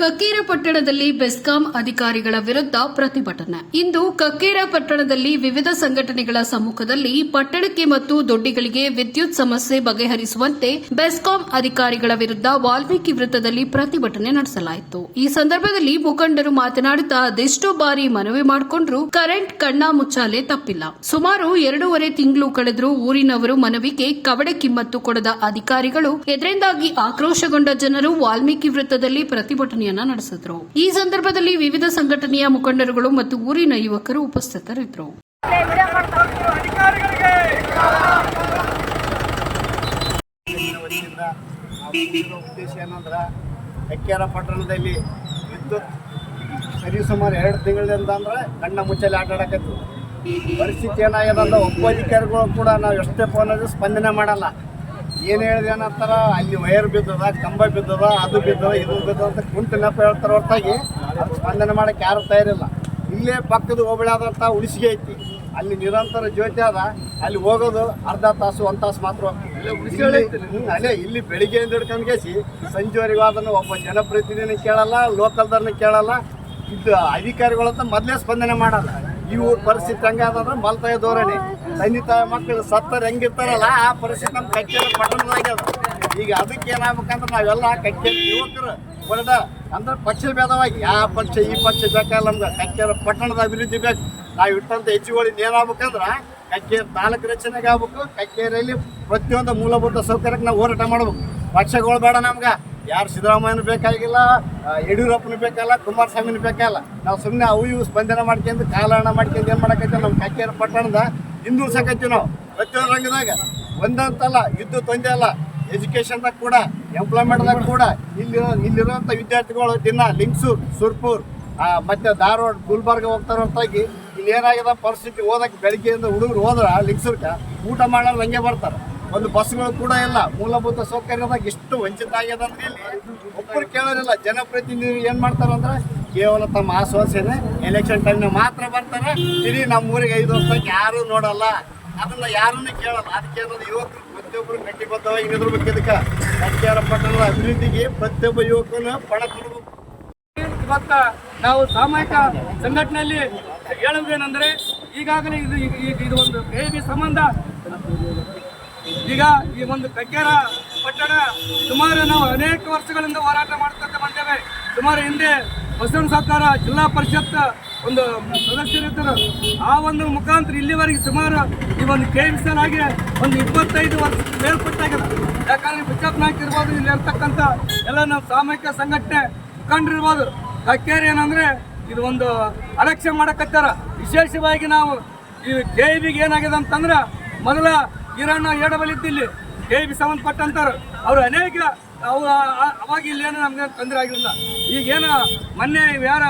ಕಕ್ಕೇರ ಪಟ್ಟಣದಲ್ಲಿ ಬೆಸ್ಕಾಂ ಅಧಿಕಾರಿಗಳ ವಿರುದ್ಧ ಪ್ರತಿಭಟನೆ. ಇಂದು ಕಕ್ಕೇರ ಪಟ್ಟಣದಲ್ಲಿ ವಿವಿಧ ಸಂಘಟನೆಗಳ ಸಮ್ಮುಖದಲ್ಲಿ ಪಟ್ಟಣಕ್ಕೆ ಮತ್ತು ದೊಡ್ಡಿಗಳಿಗೆ ವಿದ್ಯುತ್ ಸಮಸ್ಯೆ ಬಗೆಹರಿಸುವಂತೆ ಬೆಸ್ಕಾಂ ಅಧಿಕಾರಿಗಳ ವಿರುದ್ಧ ವಾಲ್ಮೀಕಿ ವೃತ್ತದಲ್ಲಿ ಪ್ರತಿಭಟನೆ ನಡೆಸಲಾಯಿತು. ಈ ಸಂದರ್ಭದಲ್ಲಿ ಮುಖಂಡರು ಮಾತನಾಡುತ್ತಾ ಅದೆಷ್ಟೋ ಬಾರಿ ಮನವಿ ಮಾಡಿಕೊಂಡ್ರು ಕರೆಂಟ್ ಕಣ್ಣ ಮುಚ್ಚಾಲೆ ತಪ್ಪಿಲ್ಲ. ಸುಮಾರು ಎರಡೂವರೆ ತಿಂಗಳು ಕಳೆದರೂ ಊರಿನವರು ಮನವಿಗೆ ಕವಡೆ ಕಿಮ್ಮತ್ತು ಕೊಡದ ಅಧಿಕಾರಿಗಳು ಇದರಿಂದಾಗಿ ಆಕ್ರೋಶಗೊಂಡ ಜನರು ವಾಲ್ಮೀಕಿ ವೃತ್ತದಲ್ಲಿ ಪ್ರತಿಭಟನೆಯನ್ನ ನಡೆಸಿದ್ರು. ಈ ಸಂದರ್ಭದಲ್ಲಿ ವಿವಿಧ ಸಂಘಟನೆಯ ಮುಖಂಡರುಗಳು ಮತ್ತು ಊರಿನ ಯುವಕರು ಉಪಸ್ಥಿತರಿದ್ದರು ಉದ್ದೇಶ ಏನಂದ್ರೆ ಪಟ್ಟಣದಲ್ಲಿ ವಿದ್ಯುತ್ ಸರಿ ಸುಮಾರು ಎರಡು ತಿಂಗಳಿಂದ ಅಂದ್ರೆ ಕಣ್ಣ ಮುಚ್ಚಲಿ ಆಟ ಪರಿಸ್ಥಿತಿ ಏನಾಗ್ಯದಂದ್ರೆ ಒಬ್ಬ ಅಧಿಕಾರಿಗಳು ಕೂಡ ನಾವು ಎಷ್ಟೇ ಫೋನ್ ಸ್ಪಂದನೆ ಮಾಡಲ್ಲ. ಏನು ಹೇಳಿದೆ ಏನಂತಾರ? ಅಲ್ಲಿ ವೈರ್ ಬಿದ್ದದ ಕಂಬ ಬಿದ್ದದ ಅದು ಬಿದ್ದದ ಇದು ಬಿದ್ದದ ಅಂತ ಕುಂಟು ನೆಪ ಹೇಳ್ತಾರ ಹೊರತಾಗಿ. ಅದು ಸ್ಪಂದನೆ ಮಾಡಕ್ಕೆ ಯಾರು ತಯಾರಿಲ್ಲ. ಇಲ್ಲೇ ಪಕ್ಕದ ಹೋಬಳಿ ಆದಂಥ ಉಳಿಸಿಗೆ ಐತಿ. ಅಲ್ಲಿ ನಿರಂತರ ಜ್ಯೋತಿ ಅದ. ಅಲ್ಲಿ ಹೋಗೋದು ಅರ್ಧ ತಾಸು ಒಂದು ತಾಸು ಮಾತ್ರ ಅಲ್ಲೇ ಇಲ್ಲಿ ಬೆಳಿಗ್ಗೆಯಿಂದ ಹಿಡ್ಕೊಂಡು ಕೇಸಿ ಸಂಜೆವರೆಗೂ ಅದನ್ನು ಒಬ್ಬ ಜನಪ್ರತಿನಿಧಿನ ಕೇಳಲ್ಲ ಲೋಕಲ್ದವ್ರನ್ನ ಕೇಳಲ್ಲ. ಇದು ಅಧಿಕಾರಿಗಳಂತ ಮೊದಲೇ ಸ್ಪಂದನೆ ಮಾಡಲ್ಲ. ಊರ್ ಪರಿಸ್ಥಿತಿ ಹಂಗಾದ್ರೆ ಮಲ್ತಾಯ ಧೋರಣೆ. ತಂದೆ ತಾಯಿ ಮಕ್ಕಳು ಸತ್ತರೆ ಹೆಂಗಿರ್ತಾರಲ್ಲ, ಆ ಪರಿಸ್ಥಿತಿ ನಮ್ಮ ಕಚ್ಚೇರಿ ಪಟ್ಟಣದಾಗ್ಯದ ಈಗ ಅದಕ್ಕೆ ಏನಾಗ್ಬೇಕಂದ್ರೆ ನಾವೆಲ್ಲ ಕಚ್ಚೇರಿ ಯುವಕರು ಹೊರಡ ಅಂದ್ರೆ ಪಕ್ಷ ಭೇದವಾಗಿ ಆ ಪಕ್ಷ, ಈ ಪಕ್ಷ ಬೇಕಲ್ಲ ನಮ್ಗೆ ಕಚ್ಚೇರಿ ಪಟ್ಟಣದ ಅಭಿವೃದ್ಧಿ ಬೇಕು. ನಾವು ಇಟ್ಟಂತ ಹೆಚ್ಚುವಳಿ ಏನಾಗ್ಬೇಕಂದ್ರೆ ಕಚ್ಚೇರಿ ತಾಲೂಕು ರಚನೆಗೆ ಆಗ್ಬೇಕು ಕಕ್ಕೇರಿಯಲ್ಲಿ ಪ್ರತಿಯೊಂದು ಮೂಲಭೂತ ಸೌಕರ್ಯಕ್ಕೆ ನಾವು ಹೋರಾಟ ಮಾಡ್ಬೇಕು. ಪಕ್ಷಗಳು ಬೇಡ ನಮ್ಗೆ. ಯಾರು ಸಿದ್ದರಾಮಯ್ಯನ ಬೇಕಾಗಿಲ್ಲ ಯಡಿಯೂರಪ್ಪನ ಬೇಕಲ್ಲ ಕುಮಾರಸ್ವಾಮಿನ ಬೇಕಲ್ಲ ನಾವು ಸುಮ್ಮನೆ ಅವು ಇವು ಸ್ಪಂದನೆ ಮಾಡ್ಕೊಂಡು, ಕಾಲಹರಣ ಮಾಡ್ಕೊಂಡು ಏನು ಮಾಡಕತ್ತೀವಿ ನಮ್ಮ ಕಕ್ಕೇರ ಪಟ್ಟಣದ ಹಿಂದುಳ್ಸಕತ್ತೀವಿ ನಾವು. ಪ್ರತಿಯೊಂದು ರಂಗದಾಗ ಒಂದಂತಲ್ಲ, ಯುದ್ಧ ತೊಂದರೆ ಅಲ್ಲ. ಎಜುಕೇಷನ್ದಾಗ ಕೂಡ ಎಂಪ್ಲಾಯ್ಮೆಂಟ್ದಾಗ ಕೂಡ ಇಲ್ಲಿರೋ ಇಲ್ಲಿರುವಂಥ ವಿದ್ಯಾರ್ಥಿಗಳು ದಿನ ಲಿಂಕ್ಸು ಸುರ್ಪುರ್ ಮತ್ತು ಧಾರವಾಡ, ಗುಲ್ಬರ್ಗ ಹೋಗ್ತಾರ ಹೊರತಾಗಿ ಇಲ್ಲಿ ಏನಾಗಿದೆ ಪರಿಸ್ಥಿತಿ ಓದಕ್ಕೆ ಬೆಳಿಗ್ಗೆಯಿಂದ ಹುಡುಗರು ಹೋದ್ರೆ ಲಿಂಗ್ಸೂರ್ಗೆ ಊಟ ಮಾಡೋರು ಹಂಗೆ ಬರ್ತಾರೆ. ಒಂದು ಬಸ್ಗಳು ಕೂಡ ಇಲ್ಲ. ಮೂಲಭೂತ ಸೌಕರ್ಯದಾಗ ಎಷ್ಟು ವಂಚಿತ ಆಗ್ಯದ ಅಂದ್ರೆ ಇಲ್ಲಿ ಒಬ್ಬರು ಕೇಳೋರಿಲ್ಲ. ಜನಪ್ರತಿನಿಧಿ ಏನು ಮಾಡ್ತಾರಂದ್ರೆ ಕೇವಲ ತಮ್ಮ ಆಶ್ವಾಸನೆ ಎಲೆಕ್ಷನ್ ಟೈಮ್ನಾಗ ಮಾತ್ರ ಬರ್ತಾರೆ. ಇಡೀ ನಮ್ಮ ಊರಿಗೆ ಐದು ವರ್ಷಕ್ಕೆ ಯಾರೂ ನೋಡಲ್ಲ. ಅದನ್ನ ಯಾರನ್ನು ಕೇಳಲ್ಲ. ಅದಕ್ಕೆ ಅನ್ನೋದು ಯುವಕರು ಪ್ರತಿಯೊಬ್ಬರು ಕಟ್ಟಿಬದ್ಧವಾಗಿ ನಿಂದಿರ್ಬೇಕು ಇದಕ್ಕೆ. ಕಟ್ಟಿಯಾರ ಪಟ್ಟಣದ ಅಭಿವೃದ್ಧಿಗೆ ಪ್ರತಿಯೊಬ್ಬ ಯುವಕನ ಪಣ ಇವತ್ತ ನಾವು ಸಾಮಾಜಿಕ ಸಂಘಟನೆಯಲ್ಲಿ ಹೇಳುವುದೇನೆಂದರೆ ಈಗಾಗಲೇ ಇದು ಇದು ಒಂದು ಬೇಬಿ ಸಂಬಂಧ? ಈಗ ಈ ಒಂದು ಕಕ್ಕೇರ ಪಟ್ಟಣ ಸುಮಾರು ನಾವು ಅನೇಕ ವರ್ಷಗಳಿಂದ ಹೋರಾಟ ಮಾಡ್ತಾ ಬಂದೇವೆ. ಸುಮಾರು ಹಿಂದೆ ಬಸವನ ಸರ್ಕಾರ ಜಿಲ್ಲಾ ಪರಿಷತ್ ಒಂದು ಸದಸ್ಯರಿದ್ದರು ಆ ಒಂದು ಮುಖಾಂತರ ಇಲ್ಲಿವರೆಗೆ ಸುಮಾರು ಈ ಒಂದು ಕೆ ಆಗಿ ಒಂದು ಇಪ್ಪತ್ತೈದು ವರ್ಷ ಮೇಲ್ಪಟ್ಟಾಗಿದೆ. ಯಾಕಂದ್ರೆ ಬಿಚ್ಚಪ್ ನಾಯಕ ಇರ್ಬೋದು, ಇಲ್ಲಿ ಇರ್ತಕ್ಕಂಥ ಎಲ್ಲ ನಾವು ಸಾಮೂಹಿಕ ಸಂಘಟನೆ ಮುಖಂಡರಿರ್ಬೋದು ಕಕ್ಕೇರಿ ಏನಂದ್ರೆ ಇದು ಒಂದು ಅಲಕ್ಷ್ಯ ಮಾಡಕತ್ತಾರ. ವಿಶೇಷವಾಗಿ ನಾವು ಈ ಕೆ ಬಿಗೆ ಏನಾಗಿದೆ ಅಂತಂದ್ರೆ ಮೊದಲ ಈರಣ್ಣ ಏಡಬಲಿದ್ದಿಲ್ಲಿ ಕೆ ಬಿ ಸಂಬಂಧಪಟ್ಟಂತಾರೆ ಅವರು ಅನೇಕ, ಅವು ಅವಾಗ ಇಲ್ಲೇನು ನಮ್ಗೆ ತೊಂದರೆ ಆಗಿರಲಿಲ್ಲ ಈಗೇನು ಮೊನ್ನೆ ಯಾರ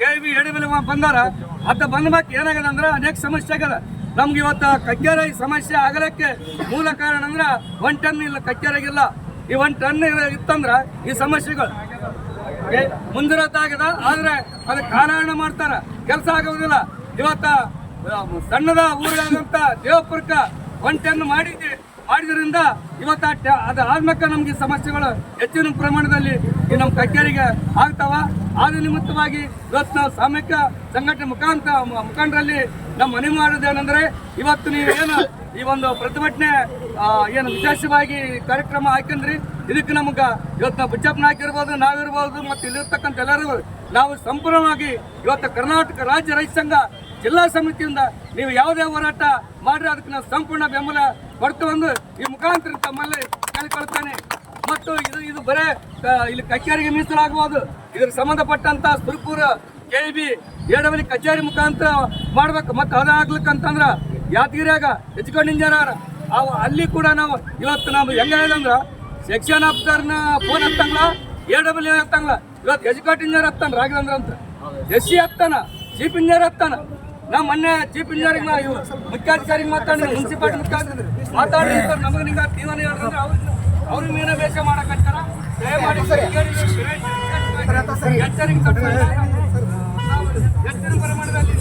ಕೆ ಬಿ ಎಡಬಲಿ ಬಂದಾರ ಅತ್ತ ಬಂದ ಮ್ಯಾಕ್ ಏನಾಗಿದೆ ಅಂದ್ರೆ ಅನೇಕ ಸಮಸ್ಯೆ ಆಗದ. ನಮ್ಗೆ ಇವತ್ತು ಕಕ್ಕೇರ ಸಮಸ್ಯೆ ಆಗಲಕ್ಕೆ ಮೂಲ ಕಾರಣ ಅಂದ್ರೆ ಒನ್ ಟನ್ ಇಲ್ಲ, ಕಕ್ಕೇರಾಗಿಲ್ಲ. ಈ ಒನ್ ಟನ್ ಇತ್ತಂದ್ರೆ ಈ ಸಮಸ್ಯೆಗಳು. ಮುಂದಿರೋದಾಗದ ಆದ್ರೆ ಅದಕ್ಕೆ ಕಾರಣ ಮಾಡ್ತಾರೆ. ಕೆಲಸ ಆಗೋದಿಲ್ಲ. ಇವತ್ತ ಸಣ್ಣದ ಊರಾದಂತ ದೇವಪುರಕ ಒಂಟೆಯನ್ನು ಮಾಡಿ ಮಾಡಿದ್ರಿಂದ ಇವತ್ತು ಅದು ಆದ್ಮೇಲೆ ನಮ್ಗೆ ಸಮಸ್ಯೆಗಳು ಹೆಚ್ಚಿನ ಪ್ರಮಾಣದಲ್ಲಿ ಈ ನಮ್ಮ ಕಚೇರಿಗೆ ಆಗ್ತಾವ. ಆದ ನಿಮಿತ್ತವಾಗಿ ಇವತ್ತು ನಾವು ಸಾಮ್ಯಕ ಸಂಘಟನೆ ಮುಖಾಂತರ ಮುಖಂಡರಲ್ಲಿ ನಮ್ಮ ಮನವಿ ಮಾಡೋದೇನೆಂದರೆ ಇವತ್ತು ನೀವು ಏನು ಈ ಒಂದು ಪ್ರತಿಭಟನೆ ಏನು ವಿಶೇಷವಾಗಿ ಕಾರ್ಯಕ್ರಮ ಹಾಕಂದ್ರಿ, ಇದಕ್ಕೆ ನಮ್ಗೆ ಇವತ್ತು ನಾವು ಬಿಜೆಪಿ ನಾಯಕಿರ್ಬೋದು ನಾವಿರ್ಬೋದು, ಮತ್ತು ಇಲ್ಲಿರ್ತಕ್ಕಂಥ ಎಲ್ಲರೂ ನಾವು ಸಂಪೂರ್ಣವಾಗಿ ಇವತ್ತು ಕರ್ನಾಟಕ ರಾಜ್ಯ ರೈತ ಸಂಘ ಜಿಲ್ಲಾ ಸಮಿತಿಯಿಂದ ನೀವು ಯಾವುದೇ ಹೋರಾಟ ಮಾಡಿರಿ ಅದಕ್ಕೆ ನಾವು ಸಂಪೂರ್ಣ ಬೆಂಬಲ ಕೊಡ್ತೀವಂದು ಈ ಮುಖಾಂತರ ತಮ್ಮಲ್ಲಿ ಕೇಳಿಕೊಳ್ತಾನೆ. ಮತ್ತು ಇದು ಇದು ಬರೇ ಇಲ್ಲಿ ಕಚೇರಿಗೆ ಮೀಸಲಾಗಬಹುದು. ಇದಕ್ಕೆ ಸಂಬಂಧಪಟ್ಟಂತ ಸುರ್ಪುರ ಕೆ ಬಿ ಎಡವಲಿ ಕಚೇರಿ ಮುಖಾಂತರ ಮಾಡ್ಬೇಕು. ಮತ್ತು ಅದಾಗ್ಲಿಕ್ಕಂತಂದ್ರೆ ಯಾದಗಿರಿಯಾಗ ಹೆಚ್ಕೊಂಡು ಇಂಜಿನಿಯರ್ ಅವು ಅಲ್ಲಿ ಕೂಡ ನಾವು ಇವತ್ತು ನಾವು ಹೆಂಗಂದ್ರ ಸೆಕ್ಷನ್ ಆಫೀಸರ್ನ ಫೋನ್ ಹತ್ತಂಗ್ಲ ಎ ಡಬ್ಲ್ಯೂ ಹತ್ತಂಗ್ಲ ಇವತ್ತು ಎಜುಕೇಟ್ ಇಂಜಿನಿಯರ್ ಹತ್ತಾನ ರಾಘವೇಂದ್ರ ಅಂತ. ಎಸ್ ಸಿ ಹತ್ತಾನ ಚೀಫ್ ಇಂಜಿನಿಯರ್ ಹತ್ತಾನ. ನಾ ಮೊನ್ನೆ ಚೀಫ್ ಇಂಜಿನಿಯರಿಂಗ್ ಮುಖ್ಯಾಧಿಕಾರಿ ಮುಖ್ಯಾಧಿಕಾರಿಗೆ ಮಾತಾಡಿ ಮುನ್ಸಿಪಾಲಿಟಿ ಮುಖ್ಯಾಧಿಕಾರಿ ಸರ್ ನಮಗೆ ನಿಂಗ ತೀವನ ಹೇಳಿದ್ರೆ ಅವ್ರಿಗೆ ಅವ್ರಿಗೆ ಬೇಷ ಹೆಚ್ಚಿನ ಪ್ರಮಾಣದಲ್ಲಿ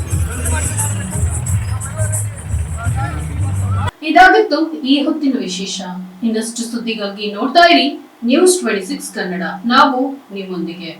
ಇದಾಗಿತ್ತು ಈ ಹೊತ್ತಿನ ವಿಶೇಷ. ಇನ್ನಷ್ಟು ಸುದ್ದಿಗಾಗಿ ನೋಡ್ತಾ ಇರಿ. News twenty six Kannada. ನಾವು ನಿಮ್ಮೊಂದಿಗೆ.